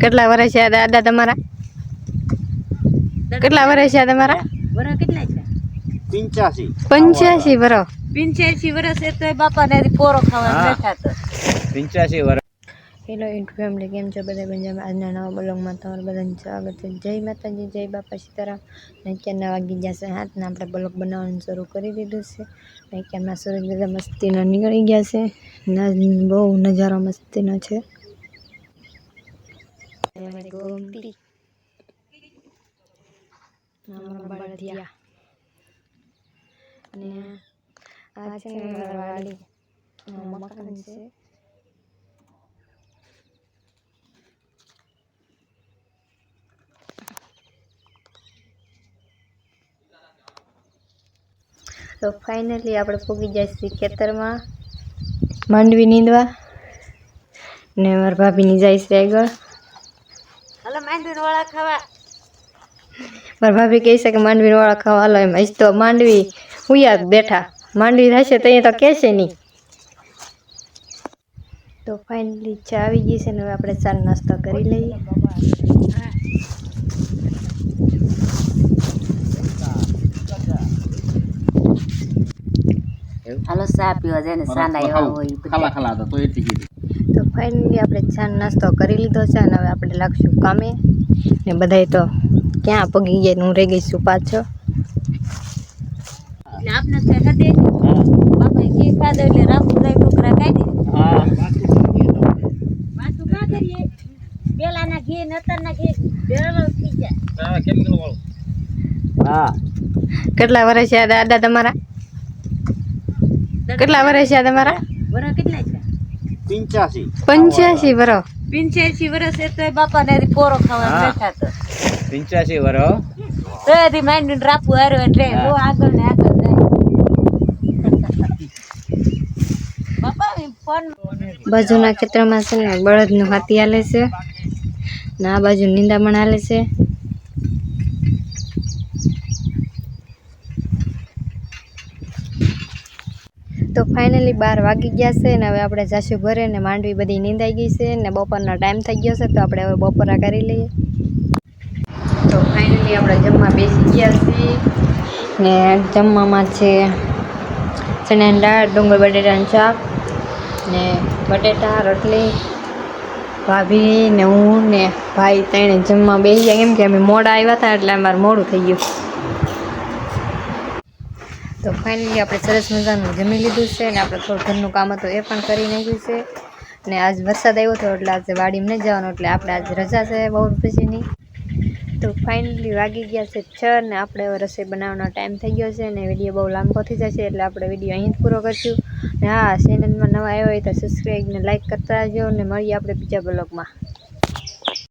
કેટલા વર્ષ છે દાદા તમારા? કેટલા વર્ષ છે તમારા? વરસ કેટલા છે પિંચ્યાસી. પંચ્યાસી વર્ષ. પંચ્યાસી વર્ષ એ તો બાપા ને પોરો ખાવા. બેઠા તો. પિંચ્યાસી વર્ષ. હેલો ઇન્ટુ ફેમિલી કેમ છો બધા પંજાબ આજના નવા બ્લોગમાં તમારું બધાને સ્વાગત છે. જય માતાજી જય બાપા સીતારામ. ને નવા વાગી ગયા છે હાથના આપણે બ્લોગ બનાવવાનું શરૂ કરી દીધું છે. ને અત્યારના સૂરજ બધા મસ્તીના નીકળી ગયા છે. બહુ નજારો મસ્તીનો છે. ગોમતી Gompi બળદિયા અને ini ને અમારા વાડી આ મકાન છે તો ફાઇનલી આપણે પૂગી જાય છીએ ખેતરમાં માંડવી નીંદવા ને મારા ભાભીની જાય છે આગળ માંડવી વાળા ખાવા. મારા ભાભી કહે છે કે માંડવી વાળા ખાવા હાલો એમ. હજી તો માંડવી હુયા બેઠા. માંડવી થશે તો અહીંયા તો કહેશે નહીં. તો ફાઇનલી ચા આવી ગઈ છે ને હવે આપણે ચા નાસ્તો કરી લઈએ. હાલો સા પીવા જાય ને સાના એવા હોય ખાલા ખાલા હતા તો એટલી કીધી. ફાઇનલી આપણે ચા નાસ્તો કરી લીધો છે અને હવે આપણે લાગશું કામે. ને બધાય તો ક્યાં પગી ગયા ને હું રહી ગઈ છું પાછો. આપને હદે. બાપા ઘી ખાધો એટલે રામપુર રાય ટોકરા કાઢી. હા વાતું કા કરીએ. પેલાના ઘી નતરના ઘી બેરલ થઈ જાય. કેમિકલ વાળું. હા. કેટલા વર્ષ છે દાદા તમારા? કેટલા વર્ષ છે તમારા? વરસ કેટલા છે? પિંચ્યાસી. પંચ્યાસી વર્ષ પંચ્યાસી વર્ષ એ તો બાપા ને પોરો ખાવા. બેઠા તો. પંચ્યાસી વર્ષ તો એથી માંડીને રાપુ હાર્યો એટલે બહુ આગળ ને આગળ જાય. બાપા ફોન બાજુના ખેતરમાં છે ને બળદનું હાથી હાલે છે ને આ બાજુ નિંદામણ હાલે છે. તો ફાઇનલી બાર વાગી ગયા છે ને હવે આપણે જાશું ઘરે ને માંડવી બધી નીંદાઈ ગઈ છે ને બપોરનો ટાઈમ થઈ ગયો છે તો આપણે હવે બપોરા કરી લઈએ. તો ફાઇનલી આપણે જમવા બેસી ગયા છીએ ને જમવામાં છે ચણાની દાળ ડુંગર બટેટાનું શાક ને બટેટા, રોટલી, ભાભી ને હું ને ભાઈ ત્રણે જમવા બેસી ગયા. કેમ કે અમે મોડા આવ્યા હતા એટલે અમારે મોડું થઈ ગયું. તો ફાઇનલી આપણે સરસ મજાનું જમી લીધું છે અને આપણે થોડું ઘરનું કામ હતું એ પણ કરી નાખ્યું છે. અને આજ વરસાદ આવ્યો હતો એટલે આજે વાડીમાં નહીં જવાનું, એટલે આપણે આજ રજા છે બહુ પછીની તો ફાઇનલી વાગી ગયા છે છ ને આપણે હવે રસોઈ બનાવવાનો ટાઈમ થઈ ગયો છે ને વીડિયો બહુ લાંબો થઈ જશે એટલે આપણે વીડિયો અહીં જ પૂરો કરશું. ને હા ચેનલમાં નવા આવ્યો હોય તો સબસ્ક્રાઈબ ને લાઇક કરતા રહેજો ને મળીએ આપણે બીજા બ્લોગમાં